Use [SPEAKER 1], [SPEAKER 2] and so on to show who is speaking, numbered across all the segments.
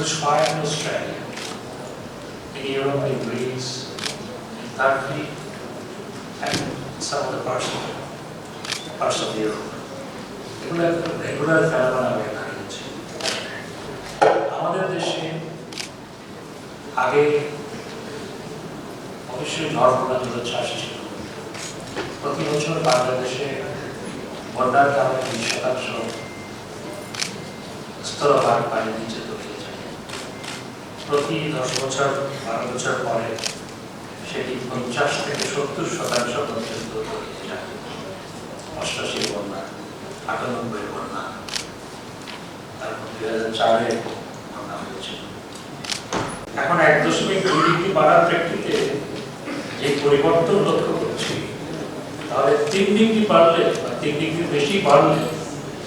[SPEAKER 1] bushfire in Australia, in Europe, in Greece, in Turkey, and some of the parts of, parts of Europe. এগুলো regular phenomena হয়ে দাঁড়িয়েছে আমাদের দেশে আগে অবশ্যই ঝড় প্রণালীর চাষ ছিল। প্রতি বছর বাংলাদেশে বন্যার কারণে বিশ শতাংশ স্থলভাগ পানি নিচে যায়। প্রতি দশ বছর, বারো বছর পরে সেটি পঞ্চাশ থেকে সত্তর শতাংশ পর্যন্ত অষ্টাশি বন্যা, আটানব্বই বন্যা, তারপর দুই হাজার চারে বন্যা এখন এক দশমিক দুই বাড়ার প্রেক্ষিতে যে পরিবর্তন লক্ষ্য করছি, তাহলে তিন ডিগ্রি বাড়লে বা তিন ডিগ্রি বেশি বাড়লে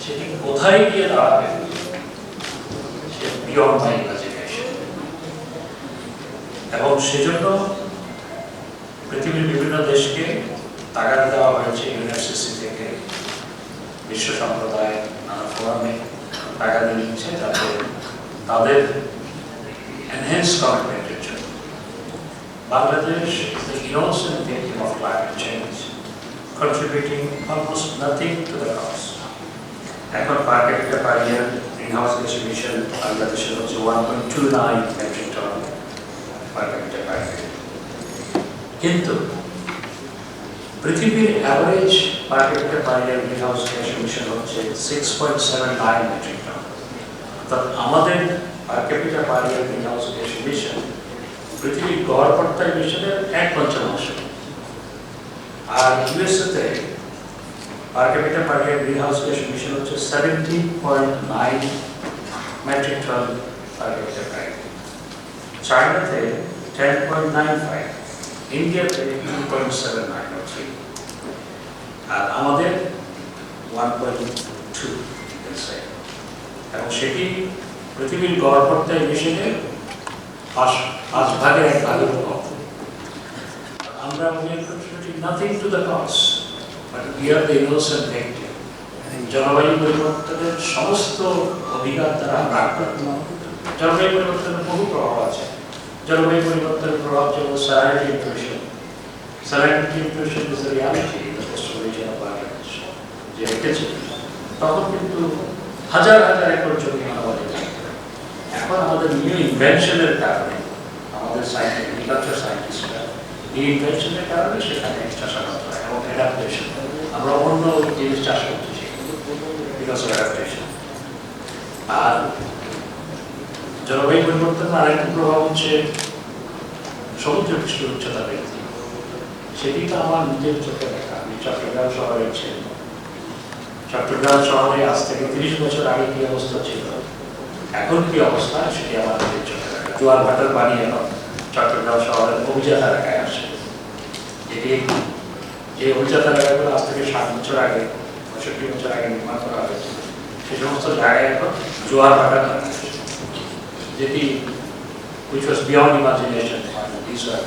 [SPEAKER 1] সেটি কোথায় গিয়ে দাঁড়াবে, সে বিয়ন্ড এবং সেজন্য পৃথিবীর বিভিন্ন দেশকে তাগাদা দেওয়া হয়েছে ইউনিভার্সিটি থেকে বিশ্ব সম্প্রদায় নানা ফোরামে তাগাদা দিচ্ছে যাতে তাদের এনহেন্স কমিটমেন্টের জন্য Bangladesh the innocent victim of climate change, contributing almost nothing to. এখন per capita year greenhouse gas emission বাংলাদেশের হচ্ছে one point two nine metric ton per capita per year কিন্তু পৃথিবীর average per capita greenhouse gas emission হচ্ছে six point seven nine metric ton অর্থাৎ আমাদের per capita greenhouse gas emission পৃথিবীর গড় এমিশনের এক পঞ্চমাংশ আর ইউএসএতে per capita greenhouse gas emission হচ্ছে seventy point nine metric ton per capita চায়নাতে টেন পয়েন্ট নাইন ফাইভ ইন্ডিয়াতে two point seven nine three আর আমাদের ওয়ান পয়েন্ট টু এবং সেটি পৃথিবীর গড় পর্তা এমিশনের পাঁচ পাঁচ ভাগের এক ভাগের কম আমরা we are contributing nothing to the cause but we are the innocent victim জলবায়ু পরিবর্তনের সমস্ত দ্বারা আমরা জলবায়ু পরিবর্তনের বহু প্রভাব আছে। জলবায়ু পরিবর্তনের প্রভাব যেমন salinity inflation salinity inflation is reality in the coastal region of Bangladesh যে রেখেছে তখন কিন্তু হাজার হাজার একর জমি আমাদের এখন আমাদের নিউ ইনভেনশনের কারণে আমাদের এগ্রিকালচার সায়েন্টিস্টরা এই ইনভেনশনের কারণে সেখানে এক্সট্রা সাজাতে হয় এবং অ্যাডাপ্টেশন আমরা অন্য জিনিস চাষ করতে শিখি বিকজ অ্যাডাপ্টেশন আর জলবায়ু পরিবর্তনের আরেকটা প্রভাব হচ্ছে সমুদ্র পৃষ্ঠের উচ্চতা বৃদ্ধি সেটি তো আমার নিজের চোখে দেখা। আমি চট্টগ্রাম শহরের ছেলে চট্টগ্রাম শহরে আজ থেকে তিরিশ বছর আগে কি অবস্থা ছিল? এখন কি অবস্থা সেটি আমার নিজের চোখে দেখা। জোয়ার ভাটার পানি এখন চট্টগ্রাম শহরের অভিজাত এলাকায় আসে। এটি যে অভিজাত এলাকাগুলো আজ থেকে ষাট বছর আগে, পঁয়ষট্টি বছর আগে নির্মাণ করা হয়েছে সে সমস্ত জায়গায় এখন জোয়ার ভাটা which was beyond imagination. By the Israel